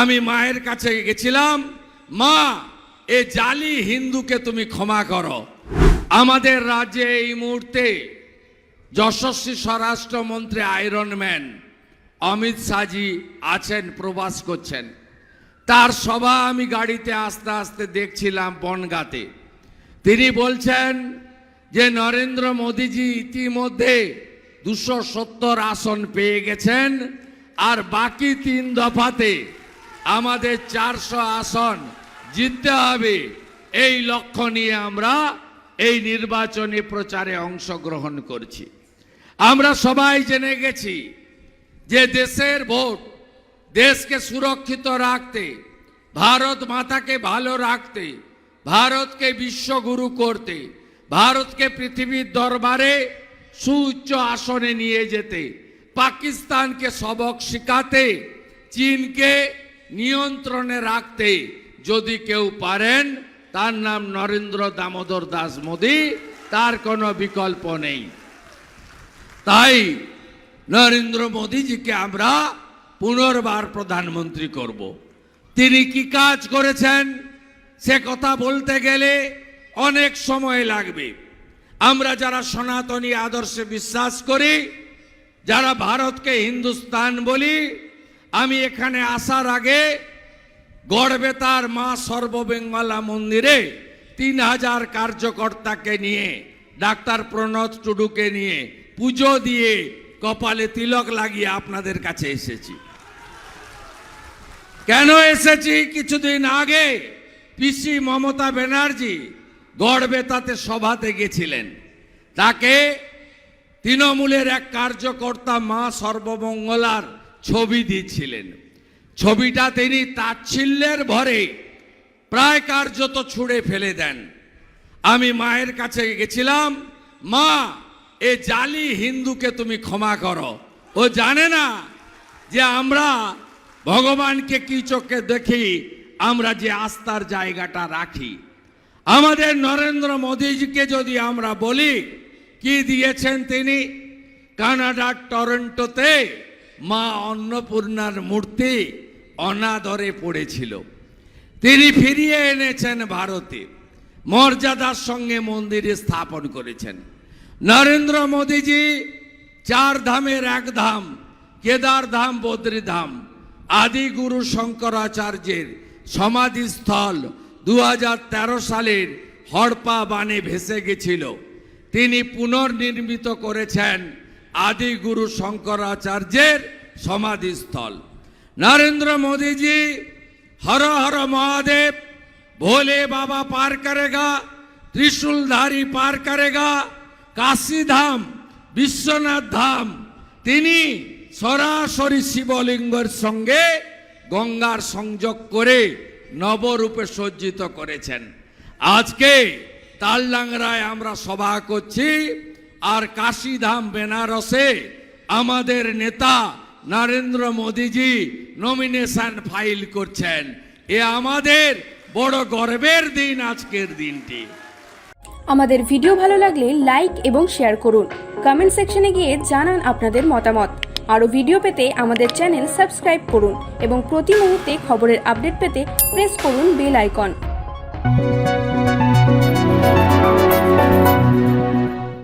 আমি মায়ের কাছে গেছিলাম, মা, এ জালি হিন্দুকে তুমি ক্ষমা করো। আমাদের রাজ্যে এই মুহূর্তে যশস্বী স্বরাষ্ট্রমন্ত্রী আয়রন ম্যান অমিত শাহজি আছেন, প্রবাস করছেন। তার সভা আমি গাড়িতে আস্তে আস্তে দেখছিলাম বনগাতে। তিনি বলছেন যে, নরেন্দ্র মোদীজি ইতিমধ্যে দুশো সত্তর আসন পেয়ে গেছেন আর বাকি তিন দফাতে আমাদের চারশো আসন জিততে হবে। এই লক্ষ্য নিয়ে আমরা এই নির্বাচনী প্রচারে অংশগ্রহণ করছি। আমরা সবাই জেনে গেছি যে দেশের ভোট দেশকে সুরক্ষিত রাখতে, ভারত মাতাকে ভালো রাখতে, ভারতকে বিশ্বগুরু করতে, ভারতকে পৃথিবীর দরবারে সুউচ্চ আসনে নিয়ে যেতে, পাকিস্তানকে সবক শিখাতে, চীনকে নিয়ন্ত্রণে রাখতে যদি কেউ পারেন, তার নাম নরেন্দ্র দামোদর দাস মোদী, তার কোনো বিকল্প নেই। তাই নরেন্দ্র মোদীজিকে আমরা পুনর্বার প্রধানমন্ত্রী করব। তিনি কি কাজ করেছেন? সে কথা বলতে গেলে অনেক সময় লাগবে। আমরা যারা সনাতনী আদর্শে বিশ্বাস করি, যারা ভারতকে হিন্দুস্তান বলি আমি এখানে আসার আগে গড়বেতার মা সর্ববেঙ্গলা মন্দিরে তিন হাজার কার্যকর্তাকে নিয়ে, ডাক্তার প্রণত টুডুকে নিয়ে পুজো দিয়ে কপালে তিলক লাগিয়ে আপনাদের কাছে এসেছি। কেন এসেছি? কিছুদিন আগে পিসি মমতা ব্যানার্জি গড়বেতাতে সভাতে গেছিলেন। তাকে তৃণমূলের এক কার্যকর্তা মা সর্বমঙ্গলার ছবি দিচ্ছিলেন। ছবিটা তিনি তাচ্ছিল্যের ভরে প্রায় কার্যত ছুঁড়ে ফেলে দেন। আমি মায়ের কাছে গেছিলাম, মা, এ জালি হিন্দুকে তুমি ক্ষমা করো। ও জানে না যে আমরা ভগবানকে কি চোখে দেখি, আমরা যে আস্থার জায়গাটা রাখি। আমাদের নরেন্দ্র মোদীজিকে যদি আমরা বলি, কি দিয়েছেন তিনি? কানাডার টরন্টোতে মা অন্নপূর্ণার মূর্তি অনাদরে পড়েছিল। তিনি ফিরিয়ে এনেছেন ভারতে। মর্যাদার সঙ্গে মন্দিরে স্থাপন করেছেন। নরেন্দ্র মোদীজি চার ধামের এক ধাম, কেদার ধাম, বদ্রী ধাম, আদি গুরু শঙ্করাচার্যের সমাধিস্থল দু হাজার তেরো সালের হড়পা বানে ভেসে গেছিল। তিনি পুনর্নির্মিত করেছেন আদি গুরু শঙ্করাচার্যের সমাধিস্থল। নরেন্দ্র মোদীজি, হর হর মহাদেব, ভোলে বাবা পার করেগা, ত্রিশূলধারী পার করেগা, কাশীধাম, বিশ্বনাথ ধাম, তিনি সরাসরি শিবলিঙ্গের সঙ্গে গঙ্গার সংযোগ করে নবরূপে সজ্জিত করেছেন। আজকে তালডাংরায় আমরা সভা করছি। আর কাশীধাম বেনারসে আমাদের নেতা নরেন্দ্র মোদীজি নমিনেশন ফাইল করছেন। এ আমাদের বড় গর্বের দিন আজকের দিনটি। আমাদের ভিডিও ভালো লাগলে লাইক এবং শেয়ার করুন। কমেন্ট সেকশনে গিয়ে জানান আপনাদের মতামত। আরও ভিডিও পেতে আমাদের চ্যানেল সাবস্ক্রাইব করুন এবং প্রতি মুহূর্তে খবরের আপডেট পেতে প্রেস করুন বেল আইকন